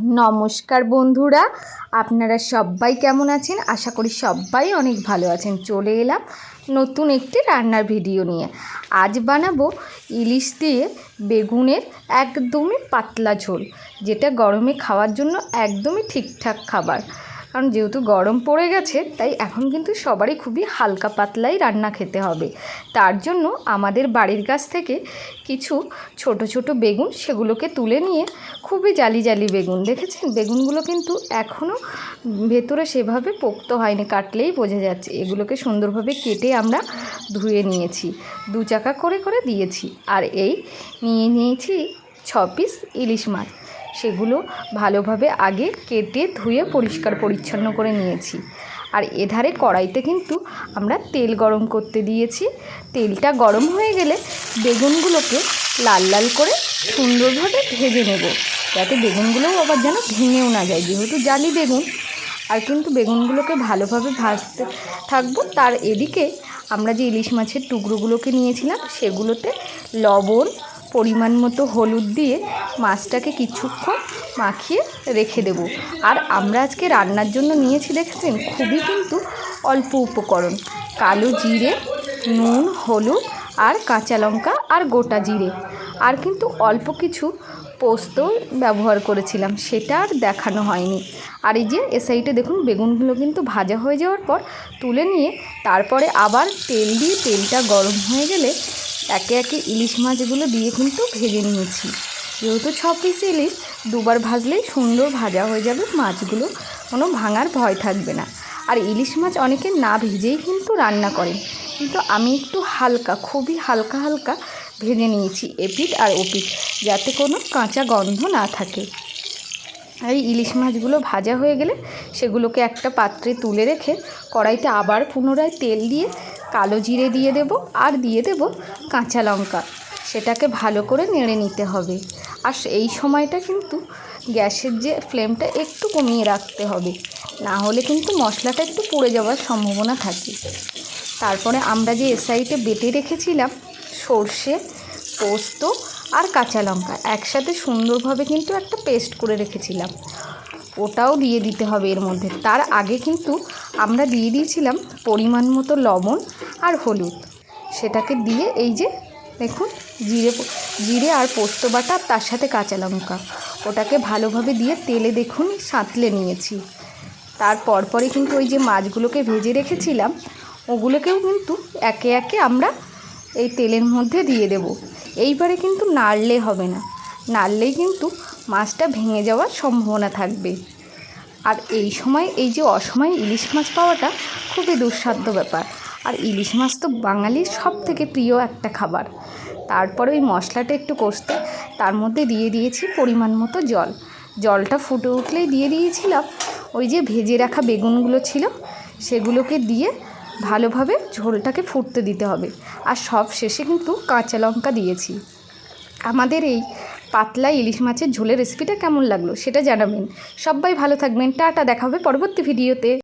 নমস্কার বন্ধুরা, আপনারা সবাই কেমন আছেন? আশা করি সবাই অনেক ভালো আছেন। চলে এলাম নতুন একটি রান্নার ভিডিও নিয়ে। আজ বানাবো ইলিশ দিয়ে বেগুনের একদমই পাতলা ঝোল, যেটা গরমে খাওয়ার জন্য একদমই ঠিকঠাক খাবার। কারণ যেহেতু গরম পড়ে গেছে, তাই এখন কিন্তু সবারই খুবই হালকা পাতলাই রান্না খেতে হবে। তার জন্য আমাদের বাড়ির কাছ থেকে কিছু ছোট ছোট বেগুন সেগুলোকে তুলে নিয়ে খুবই জালি জালি বেগুন। দেখেছেন? বেগুনগুলো কিন্তু এখনও ভেতরে সেভাবে পোক্ত হয়নি, কাটলেই বোঝা যাচ্ছে। এগুলোকে সুন্দরভাবে কেটে আমরা ধুয়ে নিয়েছি। দু চাকা করে করে দিয়েছি। আর এই নিয়ে নিয়েছি ছ পিস ইলিশ মাছ। সেগুলো ভালোভাবে আগে কেটে ধুয়ে পরিষ্কার পরিচ্ছন্ন করে নিয়েছি। আর এধারে কড়াইতে কিন্তু আমরা তেল গরম করতে দিয়েছি। তেলটা গরম হয়ে গেলে বেগুনগুলোকে লাল লাল করে সুন্দরভাবে ভেজে নেব। যাতে বেগুনগুলোও আবার যেন ভেঙেও না যায়। যেহেতু জালি বেগুন, আর কিন্তু বেগুনগুলোকে ভালোভাবে ভাজতে থাকব, তার এদিকে আমরা যে ইলিশ মাছের টুকরোগুলোকে নিয়েছিলাম, সেগুলোতে লবণ পরিমাণ মতো হলুদ দিয়ে মাছটাকে কিছুক্ষণ মাখিয়ে রেখে দেব। আর আমরা আজকে রান্নার জন্য নিয়েছি, দেখেছেন? খুবই কিন্তু অল্প উপকরণ। কালো জিরে, নুন, হলুদ আর কাঁচা লঙ্কা আর গোটা জিরে। আর কিন্তু অল্প কিছু পোস্ত ব্যবহার করেছিলাম, সেটা আর দেখানো হয়নি। আর এই যে এ সাইডে দেখুন, বেগুনগুলো কিন্তু ভাজা হয়ে যাওয়ার পর তুলে নিয়ে তারপরে আবার তেল দিয়ে তেলটা গরম হয়ে গেলে একে একে ইলিশ মাছগুলো দিয়ে কিন্তু ভেজে নিয়েছি। যেহেতু ছ পিস ইলিশ, দুবার ভাজলেই সুন্দর ভাজা হয়ে যাবে মাছগুলো। কোনো ভাঙার ভয় থাকবে না। আর ইলিশ মাছ অনেকে না ভেজেই কিন্তু রান্না করেন কিন্তু আমি একটু হালকা, খুবই হালকা হালকা ভেজে নিয়েছি এপিট আর ওপিট যাতে কোনো কাঁচা গন্ধ না থাকে। এই ইলিশ মাছগুলো ভাজা হয়ে গেলে সেগুলোকে একটা পাত্রে তুলে রেখে কড়াইতে আবার পুনরায় তেল দিয়ে কালো জিরে দিয়ে দেব আর দিয়ে দেব কাঁচা লঙ্কা। সেটাকে ভালো করে নেড়ে নিতে হবে। আর এই সময়টা কিন্তু গ্যাসের যে ফ্লেমটা একটু কমিয়ে রাখতে হবে। না হলে কিন্তু মশলাটা একটু পুড়ে যাওয়ার সম্ভাবনা থাকে। তারপরে আমরা যে এসআইটে বেটে রেখেছিলাম সর্ষে, পোস্ত আর কাঁচা লঙ্কা, একসাথে সুন্দরভাবে কিন্তু একটা পেস্ট করে রেখেছিলাম। ওটাও দিয়ে দিতে হবে এর মধ্যে। তার আগে কিন্তু আমরা দিয়ে দিয়েছিলাম পরিমাণ মতো লবণ আর হলুদ। সেটাকে দিয়ে এই যে দেখুন, জিরে জিরে আর পোস্ত বাটা, তার সাথে কাঁচা লঙ্কা। ওটাকে ভালোভাবে দিয়ে তেলে দেখুন সাঁতলে নিয়েছি। তার পরপরই কিন্তু ওই যে মাছগুলোকে ভেজে রেখেছিলাম, ওগুলোকেও কিন্তু একে একে আমরা এই তেলের মধ্যে দিয়ে দেব। এইবারে কিন্তু নাড়লে হবে না। নাড়লেই কিন্তু মাছটা ভেঙে যাওয়ার সম্ভাবনা থাকবে। আর এই সময়, এই যে অসময়ে ইলিশ মাছ পাওয়াটা খুবই দুঃসাধ্য ব্যাপার। আর ইলিশ মাছ তো বাঙালির সব থেকে প্রিয় একটা খাবার। তারপরে ওই মশলাটা একটু কষতে তার মধ্যে দিয়ে দিয়েছি পরিমাণ মতো জল। জলটা ফুটে উঠলেই দিয়ে দিয়েছিলাম ওই যে ভেজে রাখা বেগুনগুলো ছিল, সেগুলোকে দিয়ে ভালোভাবে ঝোলটাকে ফুটতে দিতে হবে। আর সব শেষে কিন্তু কাঁচা লঙ্কা দিয়েছি। আমাদের এই পাতলা ইলিশ মাছের ঝোলের রেসিপিটা কেমন লাগল সেটা জানাবেন। সবাই ভালো থাকবেন, টাটা, দেখা হবে পরবর্তী ভিডিওতে